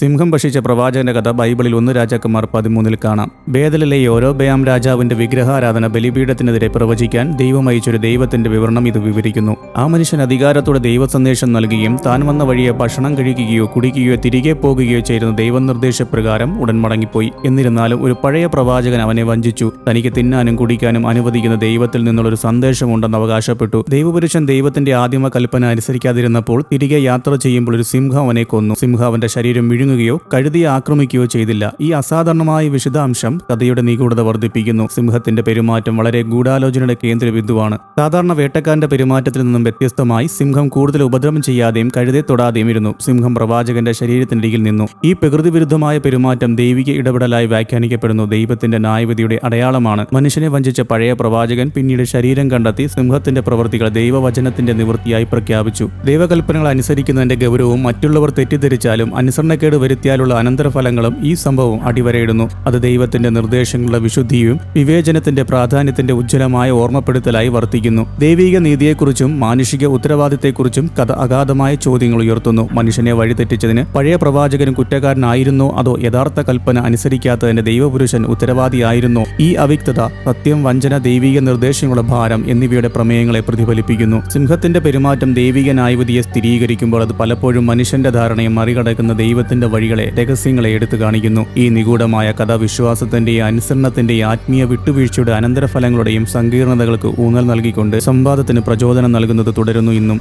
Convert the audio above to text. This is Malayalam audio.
സിംഹം ഭക്ഷിച്ച പ്രവാചകന്റെ കഥ ബൈബിളിൽ ഒന്ന് രാജാക്കന്മാർ പതിമൂന്നിൽ കാണാം. ബേദലിലെ യോരോബയാം രാജാവിന്റെ വിഗ്രഹാരാധന ബലിപീഠത്തിനെതിരെ പ്രവചിക്കാൻ ദൈവം അയച്ചൊരു ദൈവത്തിന്റെ വിവരണം ഇത് വിവരിക്കുന്നു. ആ മനുഷ്യൻ അധികാരത്തോടെ ദൈവ സന്ദേശം നൽകുകയും താൻ വന്ന വഴിയെ ഭക്ഷണം കഴിക്കുകയോ കുടിക്കുകയോ തിരികെ പോകുകയോ ചെയ്യുന്ന ദൈവനിർദ്ദേശപ്രകാരം ഉടൻ മടങ്ങിപ്പോയി. എന്നിരുന്നാലും ഒരു പഴയ പ്രവാചകൻ അവനെ വഞ്ചിച്ചു. തനിക്ക് തിന്നാനും കുടിക്കാനും അനുവദിക്കുന്ന ദൈവത്തിൽ നിന്നുള്ള ഒരു സന്ദേശമുണ്ടെന്ന് അവകാശപ്പെട്ടു. ദൈവപുരുഷൻ ദൈവത്തിന്റെ ആദിമ കൽപ്പന അനുസരിക്കാതിരുന്നപ്പോൾ തിരികെ യാത്ര ചെയ്യുമ്പോൾ ഒരു സിംഹം അവനെ കൊന്നു. സിംഹാവന്റെ ശരീരം വിഴുങ്ങുകയോ കഴുതിയെ ആക്രമിക്കുകയോ ചെയ്തില്ല. ഈ അസാധാരണമായ വിശദാംശം കഥയുടെ നിഗൂഢത വർദ്ധിപ്പിക്കുന്നു. സിംഹത്തിന്റെ പെരുമാറ്റം വളരെ ഗൂഢാലോചനയുടെ കേന്ദ്രബിന്ദുവാണ്. സാധാരണ വേട്ടക്കാരന്റെ പെരുമാറ്റത്തിൽ നിന്നും വ്യത്യസ്തമായി സിംഹം കൂടുതൽ ഉപദ്രവം ചെയ്യാതെയും കഴുതെ തൊടാതെയും ഇരുന്നു. സിംഹം പ്രവാചകന്റെ ശരീരത്തിനരികിൽ നിന്നു. ഈ പ്രകൃതി വിരുദ്ധമായ പെരുമാറ്റം ദൈവിക ഇടപെടലായി വ്യാഖ്യാനിക്കപ്പെടുന്നു. ദൈവത്തിന്റെ ന്യായവിധിയുടെ അടയാളമാണ് മനുഷ്യനെ വഞ്ചിച്ച പഴയ പ്രവാചകൻ പിന്നീട് ശരീരം കണ്ടെത്തി സിംഹത്തിന്റെ പ്രവൃത്തികൾ ദൈവവചനത്തിന്റെ നിവൃത്തിയായി പ്രഖ്യാപിച്ചു. ദൈവകൽപ്പനകൾ അനുസരിക്കുന്നതിന്റെ ഗൗരവവും മറ്റുള്ളവർ തെറ്റിദ്ധരിച്ചാലും അനുസരണക്കേട് വരുത്തിയാലുള്ള അനന്തരഫലങ്ങളും ഈ സംഭവം അടിവരയിടുന്നു. അത് ദൈവത്തിന്റെ നിർദ്ദേശങ്ങളുടെ വിശുദ്ധിയും വിവേചനത്തിന്റെ പ്രാധാന്യത്തിന്റെ ഉജ്ജ്വലമായ ഓർമ്മപ്പെടുത്തലായി വർത്തിക്കുന്നു. ദൈവിക നീതിയെക്കുറിച്ചും മാനുഷിക ഉത്തരവാദിത്തെക്കുറിച്ചും കഥ അഗാധമായ ചോദ്യങ്ങൾ ഉയർത്തുന്നു. മനുഷ്യനെ വഴിതെറ്റിച്ചതിന് പഴയ പ്രവാചകനും കുറ്റക്കാരനായിരുന്നോ? അതോ യഥാർത്ഥ കൽപ്പന അനുസരിക്കാത്തതിന്റെ ദൈവപുരുഷൻ ഉത്തരവാദിയായിരുന്നോ? ഈ അവ്യക്തത സത്യം വഞ്ചന ദൈവിക നിർദ്ദേശങ്ങളുടെ ഭാരം എന്നിവയുടെ പ്രമേയങ്ങളെ പ്രതിഫലിപ്പിക്കുന്നു. സിംഹത്തിന്റെ പെരുമാറ്റം ദൈവിക ന്യായവിധിയെ സ്ഥിരീകരിക്കുമ്പോൾ അത് പലപ്പോഴും മനുഷ്യന്റെ ധാരണയെ മറികടക്കുന്ന ദൈവത്തിന്റെ വഴികളെ രഹസ്യങ്ങളെ എടുത്തു കാണിക്കുന്നു. ഈ നിഗൂഢമായ കഥ വിശ്വാസത്തിന്റെയും അനുസരണത്തിന്റെയും ആത്മീയ വിട്ടുവീഴ്ചയുടെ അനന്തരഫലങ്ങളുടെയും സങ്കീർണതകൾക്ക് ഊന്നൽ നൽകിക്കൊണ്ട് സംവാദത്തിന് പ്രചോദനം നൽകുന്നത് തുടരുന്നു ഇന്നും.